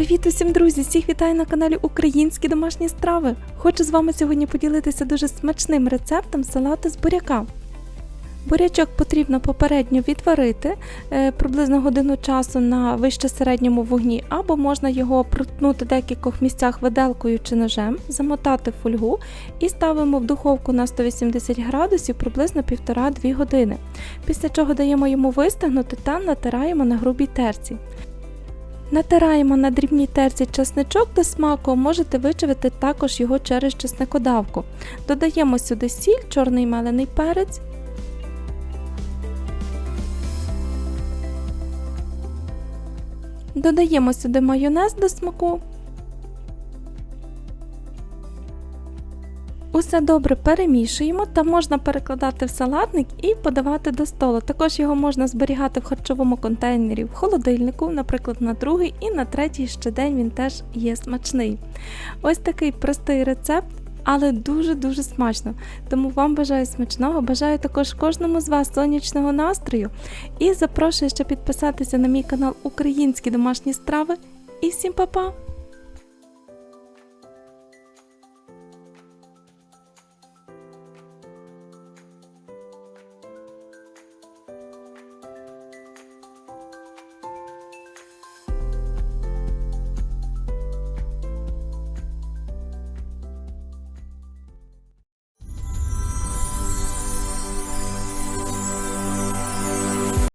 Привіт усім, друзі! Всіх вітаю на каналі Українські домашні страви. Хочу з вами сьогодні поділитися дуже смачним рецептом салату з буряка. Бурячок потрібно попередньо відварити е, приблизно годину часу на вище середньому вогні, або можна його проткнути в декількох місцях виделкою чи ножем, замотати фольгу і ставимо в духовку на 180 градусів приблизно 1,5-2 години. Після чого даємо йому вистигнути та натираємо на грубій терці. Натираємо на дрібній терці чесничок до смаку, можете вичавити також його через чесникодавку. Додаємо сюди сіль, чорний мелений перець. Додаємо сюди майонез до смаку. Усе добре перемішуємо та можна перекладати в салатник і подавати до столу. Також його можна зберігати в харчовому контейнері в холодильнику, наприклад, на другий і на третій ще день він теж є смачний. Ось такий простий рецепт. Але дуже-дуже смачно. Тому вам бажаю смачного, бажаю також кожному з вас сонячного настрою. І запрошую ще підписатися на мій канал Українські домашні страви. І всім па-па!